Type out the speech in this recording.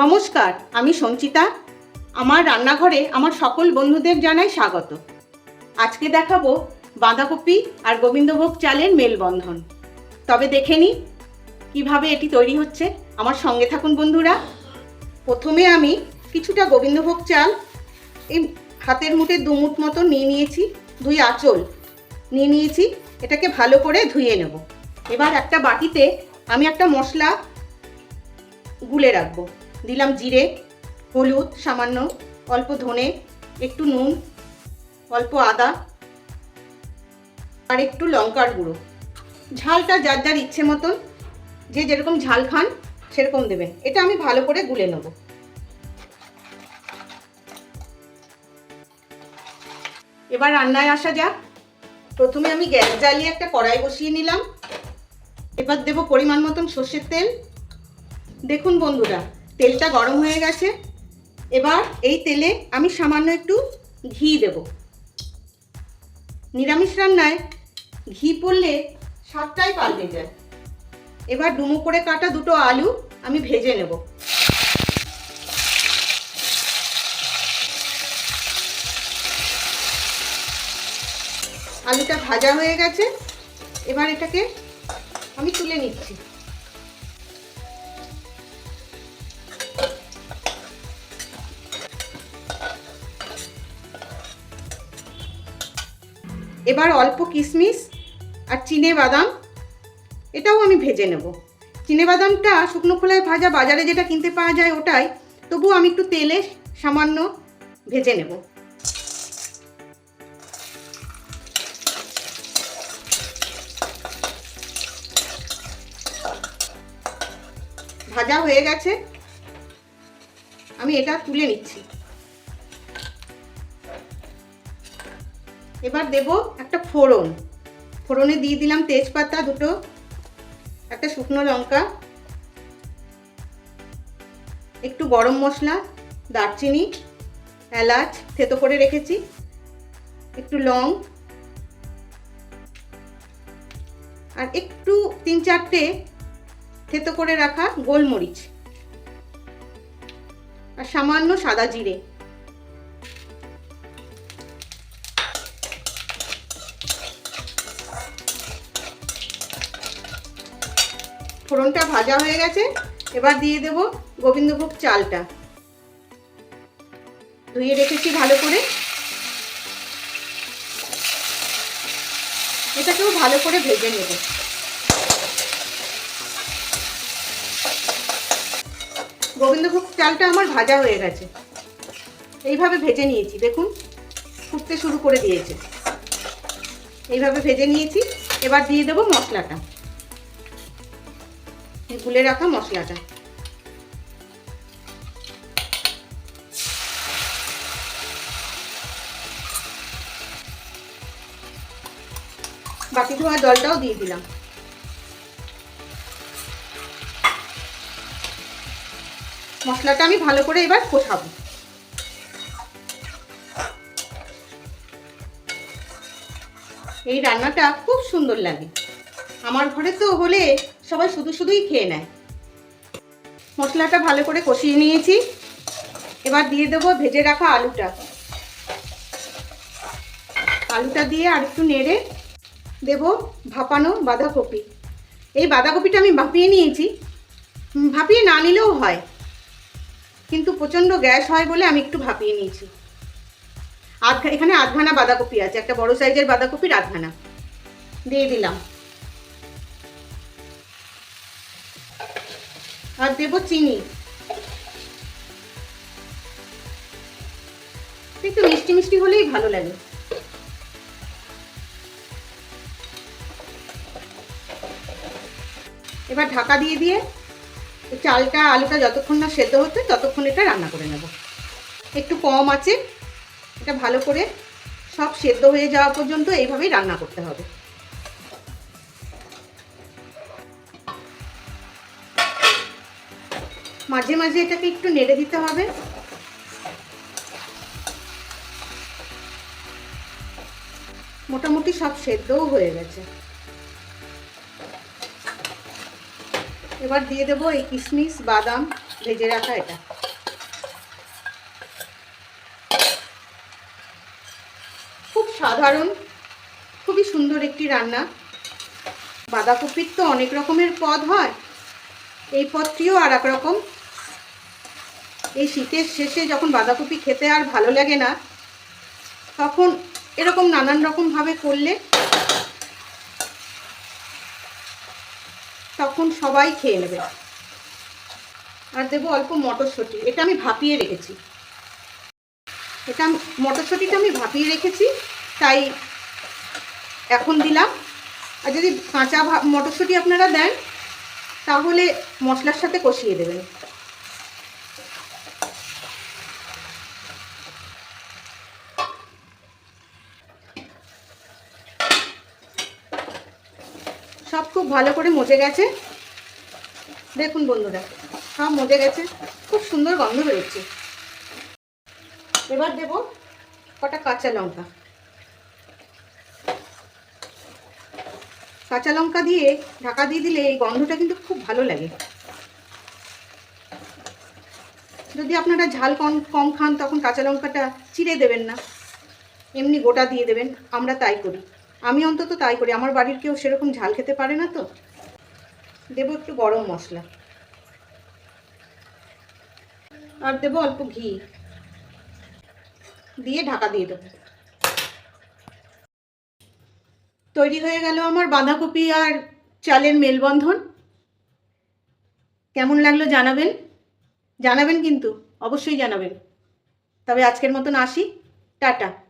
নমস্কার, আমি সঞ্চিতা। আমার রান্নাঘরে আমার সকল বন্ধুদের জানাই স্বাগত। আজকে দেখাবো বাঁধাকপি আর গোবিন্দভোগ চালের মেলবন্ধন। তবে দেখে নিই কীভাবে এটি তৈরি হচ্ছে। আমার সঙ্গে থাকুন বন্ধুরা। প্রথমে আমি কিছুটা গোবিন্দভোগ চাল এই হাতের মুঠে দুমুট মতো নিয়ে নিয়েছি, দুই আঁচল নিয়ে নিয়েছি। এটাকে ভালো করে ধুয়ে নেব। এবার একটা বাটিতে আমি একটা মশলা গুলে রাখব। দিলাম জিরে, হলুদ, সামান্য অল্প ধনে, একটু নুন, অল্প আদা আর একটু লঙ্কার গুঁড়ো। ঝালটা যার যার ইচ্ছে মতন, যে যেরকম ঝাল খান সেরকম দেবেন। এটা আমি ভালো করে গুলে নেব। এবার রান্নায় আসা যাক। প্রথমে আমি গ্যাস জ্বালিয়ে একটা কড়াই বসিয়ে নিলাম। এবার দেব পরিমাণ মতন সর্ষের তেল। দেখুন বন্ধুরা তেলটা গরম হয়ে গেছে। এবার এই তেলে আমি সামান্য একটু ঘি দেব। নিরামিষ রান্নায় ঘি পড়লে স্বাদটাই পাল্টে যায়। এবার ডুমো করে কাটা দুটো আলু আমি ভেজে নেব। আলুটা ভাজা হয়ে গেছে। এবার এটাকে আমি তুলে নিচ্ছি। এবার অল্প কিশমিশ আর চিনে বাদাম, এটাও আমি ভেজে নেব। চিনে বাদামটা শুকনো খোলায় ভাজা, বাজারে যেটা কিনতে পাওয়া যায় ওটাই। তবুও আমি একটু তেলে সামান্য ভেজে নেব। ভাজা হয়ে গেছে। আমি এটা তুলে নিচ্ছি। এবার দেব একটা ফোড়ন। ফোড়নে দিয়ে দিলাম তেজপাতা দুটো, একটা শুকনো লঙ্কা, একটু গরম মশলা, দারচিনি, এলাচ, থেতো করে রেখেছি, একটু লং, আর একটু তিন চারটে থেতো করে রাখা গোলমরিচ, আর সামান্য সাদা জিরে। ফোড়নটা ভাজা হয়ে গেছে। এবার দিয়ে দেব গোবিন্দভোগ চালটা। ধুয়ে রেখেছি ভালো করে। এটাকেও ভালো করে ভেজে নেব। গোবিন্দভোগ চালটা আমার ভাজা হয়ে গেছে। এইভাবে ভেজে নিয়েছি, দেখুন, ফুটতে শুরু করে দিয়েছে। এইভাবে ভেজে নিয়েছি। এবার দিয়ে দেবো মশলাটা। গুলে রাখা মশলাটা। বাকি ধোয়া জলটাও দিয়ে দিলাম। মশলাটা আমি ভালো করে এবার কষাবো। এই রান্নাটা খুব সুন্দর লাগে। আমার ঘরে তো হলে সবাই শুধু শুধুই খেয়ে নেয়। মশলাটা ভালো করে কষিয়ে নিয়েছি। এবার দিয়ে দেবো ভেজে রাখা আলুটা। আলুটা দিয়ে আর একটু নেড়ে দেব ভাপানো বাঁধাকপি। এই বাঁধাকপিটা আমি ভাপিয়ে নিয়েছি। ভাপিয়ে না নিলেও হয়। কিন্তু প্রচণ্ড গ্যাস হয় বলে আমি একটু ভাপিয়ে নিয়েছি। আধ এখানে আধখানা বাঁধাকপি আছে। একটা বড় সাইজের বাঁধাকপির আধখানা। দিয়ে দিলাম। আর দেবো চিনি। একটু মিষ্টি মিষ্টি হলেই ভালো লাগে। এবার ঢাকা দিয়ে দিয়ে চালটা, আলুটা যতক্ষণ না সেদ্ধ হচ্ছে ততক্ষণ এটা রান্না করে নেব। একটু কম আছে, এটা ভালো করে সব সেদ্ধ হয়ে যাওয়া পর্যন্ত এইভাবেই রান্না করতে হবে। মাঝে মাঝে এটাকে একটু নেড়ে দিতে হবে। মোটামুটি সব সেদ্ধও হয়ে গেছে। এবার দিয়ে দেবো এই কিশমিশ, বাদাম, ভেজে রাখা এটা। খুব সাধারণ, খুবই সুন্দর একটি রান্না। বাঁধাকপির তো অনেক রকমের পদ হয়। এই পদটিও আর এক রকম। এই শীতের শেষে যখন বাঁধাকপি খেতে আর ভালো লাগে না, তখন এরকম নানান রকমভাবে করলে তখন সবাই খেয়ে নেবে। আর দেবো অল্প মটরশুঁটি, এটা আমি ভাপিয়ে রেখেছি। এটা মটরশুঁটিটা আমি ভাপিয়ে রেখেছি, তাই এখন দিলাম। আর যদি কাঁচা মটরশুঁটি আপনারা দেন, তাহলে মশলার সাথে কষিয়ে দেবেন। সব খুব ভালো করে মজে গেছে। দেখুন বন্ধুরা, সব মজে গেছে, খুব সুন্দর গন্ধ বেরোচ্ছে। এবার দেব কটা কাঁচা লঙ্কা। কাঁচা লঙ্কা দিয়ে ঢাকা দিয়ে দিলে এই গন্ধটা কিন্তু খুব ভালো লাগে। যদি আপনারা ঝাল কম কম খান, তখন কাঁচা লঙ্কাটা চিড়ে দেবেন না। এমনি গোটা দিয়ে দেবেন, আমরা তাই করি। আমি অন্তত তাই করি। আমার বাড়ির কেউ সেরকম ঝাল খেতে পারে না তো। দেবো একটু গরম মশলা। আর দেবো অল্প ঘি। দিয়ে ঢাকা দিয়ে দেবো। তৈরি হয়ে গেল আমার বাঁধাকপি আর চালের মেলবন্ধন। কেমন লাগল জানাবেন? জানাবেন কিন্তু, অবশ্যই জানাবেন। তবে আজকের মতন আসি। টাটা।